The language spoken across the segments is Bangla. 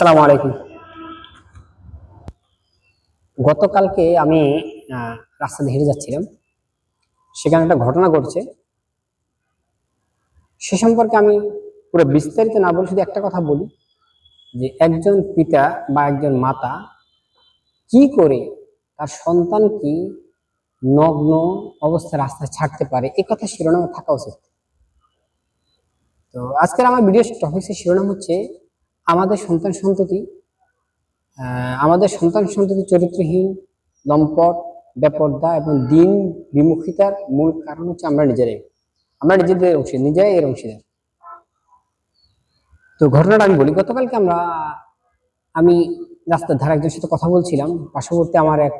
আসসালামু আলাইকুম। গতকালকে আমি রাস্তা দিয়ে হেঁটে যাচ্ছিলাম। সেখানে একটা ঘটনা ঘটছে। সে সম্পর্কে আমি পুরো বিস্তারিত না বলে শুধু একটা কথা বলি, যে একজন পিতা বা একজন মাতা কি করে তার সন্তানকে নগ্ন অবস্থায় রাস্তায় ছাড়তে পারে, এ কথা শিরোনামে থাকা উচিত। তো আজকের আমার ভিডিও টপিক্সের শিরোনাম হচ্ছে আমাদের সন্তান সন্ততি আমাদের সন্তান সন্ততি চরিত্রহীন লম্পট বেপর্দা এবং দিন বিমুখিতার মূল কারণ হচ্ছে আমরা নিজেরাই। আমরা নিজেদের অংশী, নিজেরাই এর অংশীদার তো ঘটনাটা আমি বলি, গতকালকে আমরা, আমি রাস্তার ধারে একজনের সাথে কথা বলছিলাম। পার্শ্ববর্তী আমার এক,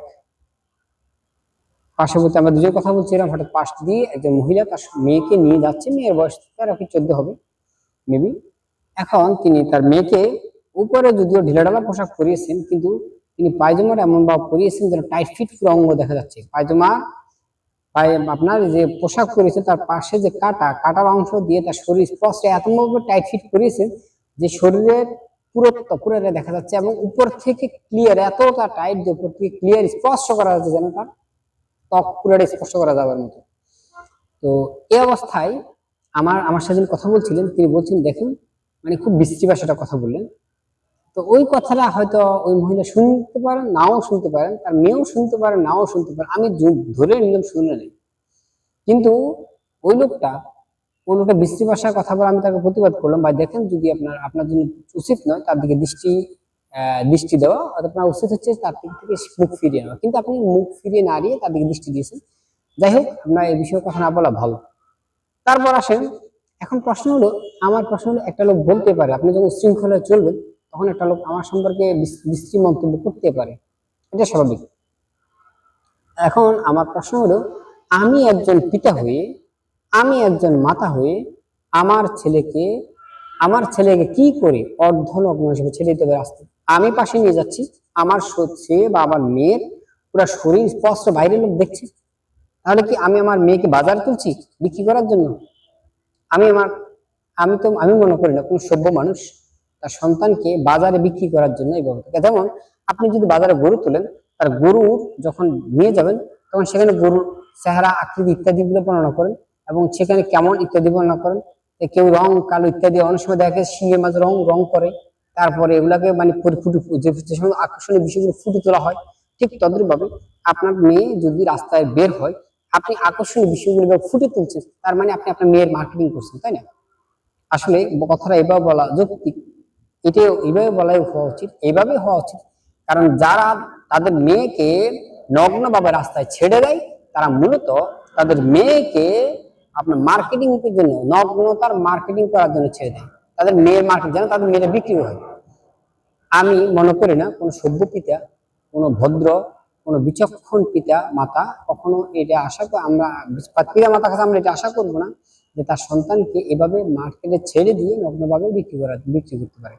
পার্শ্ববর্তী আমরা দুজন কথা বলছিলাম। হঠাৎ পাশ দিয়ে একজন মহিলা তার মেয়েকে নিয়ে যাচ্ছে। মেয়ের বয়স তার কি চোদ্দ হবে মেবি এখন তিনি তার মেয়েকে উপরে যদিও ঢিলাঢালা পোশাক পরিয়েছেন, কিন্তু তিনি পায়জামাটা এমন ভাব পরিয়েছেন যেন টাইট ফিট পুরো অঙ্গ দেখা যাচ্ছে। পায়জামা, পায়ে আপনার যে পোশাক পরিয়েছে তার পাশে যে কাটা, কাটার অংশ দিয়ে তার শরীর স্পষ্ট এতভাবে টাইট ফিট পরিয়েছেন যে শরীরের পুরোটা পুরো দেখা যাচ্ছে এবং উপর থেকে ক্লিয়ার এতটা টাইট যে উপর থেকে ক্লিয়ার স্পষ্ট করা যাচ্ছে যেন তার ত্বক পুরোটা স্পর্শ করা যাবার মতো। তো এই অবস্থায় আমার আমার সাথে কথা বলছিলেন, তিনি বলছেন, দেখেন মানে খুব বিশ্রী ভাষাটা কথা বললেন। তো ওই কথাটা হয়তো ওই মহিলা শুনতে পারেন, নাও শুনতে পারেন, তার মেয়েও শুনতে পারে, নাও শুনতে পারেন আমি ধরে নিলাম শুনে নেই। কিন্তু ওই লোকটা ওই লোকটা বিশ্রী ভাষায় কথা বলে আমি তাকে প্রতিবাদ করলাম, ভাই দেখেন যদি আপনার আপনার জন্য উচিত নয়, তার দিকে দৃষ্টি দৃষ্টি দেওয়া আপনার উচিত হচ্ছে তার দিক থেকে মুখ ফিরিয়ে নেওয়া। কিন্তু আপনি মুখ ফিরিয়ে না দিয়ে তার দিকে দৃষ্টি দিয়েছেন। যাই হোক, আপনার এই বিষয়ে কথা না বলা ভালো। তারপর আসেন এখন প্রশ্ন হলো, আমার প্রশ্ন হলো, একটা লোক বলতে পারে, আপনি যখন শৃঙ্খলায় চলবেন, তখন একটা লোক আমার সম্পর্কে বিশ্রী মন্তব্য করতে পারে। এটা স্বাভাবিক। এখন আমার প্রশ্ন হলো, আমি একজন পিতা হয়ে, আমি একজন মাতা হয়ে, আমার ছেলেকে আমার ছেলেকে কি করে অর্ধনগ্ন হিসেবে ছেড়ে দিতে পারে? আসতে, আমি পাশে নিয়ে যাচ্ছি, আমার স- বা আমার মেয়ের পুরো শরীর স্পষ্ট বাইরের লোক দেখছে। তাহলে কি আমি আমার মেয়েকে বাজার তুলছি বিক্রি করার জন্য? আমি আমার আমি তো, আমি মনে করি না, কোন সভ্য মানুষ তার সন্তানকে বাজারে বিক্রি করার জন্য এই ব্যবস্থা যেমন আপনি যদি বাজারে গরু তোলেন, তার গরু যখন নিয়ে যাবেন, তখন সেখানে গরুর চেহারা, আকৃতি ইত্যাদি গুলো বর্ণনা করেন এবং সেখানে কেমন ইত্যাদি বর্ণনা করেন। কেউ রং, কালো ইত্যাদি, অনেক সময় দেখা যায় সিংহের মাঝে রং রং করে। তারপরে এগুলাকে মানে যে সময় আকর্ষণীয় বিষয়গুলো ফুটে তোলা হয়, ঠিক তদ্রুপভাবে আপনার মেয়ে যদি রাস্তায় বের হয় আপনি আকর্ষণীয় বিষয়গুলো এভাবে ফুটে তুলছেন তার মানে আপনি আপনার মেয়ের মার্কেটিং করছেন, তাই না? আসলে কথাটা এভাবে বলা যৌক্তিক। এটা এইভাবে বলাই হওয়া উচিত এইভাবে হওয়া উচিত। কারণ যারা তাদের মেয়েকে নগ্নভাবে রাস্তায় ছেড়ে দেয়, তারা মূলত তাদের মেয়েকে আপনার মার্কেটিং এর জন্য, নগ্নতার মার্কেটিং করার জন্য ছেড়ে দেয়। তাদের মেয়ের মার্কেট যেন তাদের মেয়েরা বিক্রি হয়। আমি মনে করি না কোনো সভ্য পিতা, কোনো ভদ্র কোনো বিচক্ষণ পিতা, মাতা কখনো এটা আশা আমরা পিতা মাতা কাছে আমরা এটা আশা করব না যে তার সন্তানকে এভাবে মার্কেটে ছেড়ে দিয়ে নগ্নভাবে বিক্রি করা বিক্রি করতে পারে।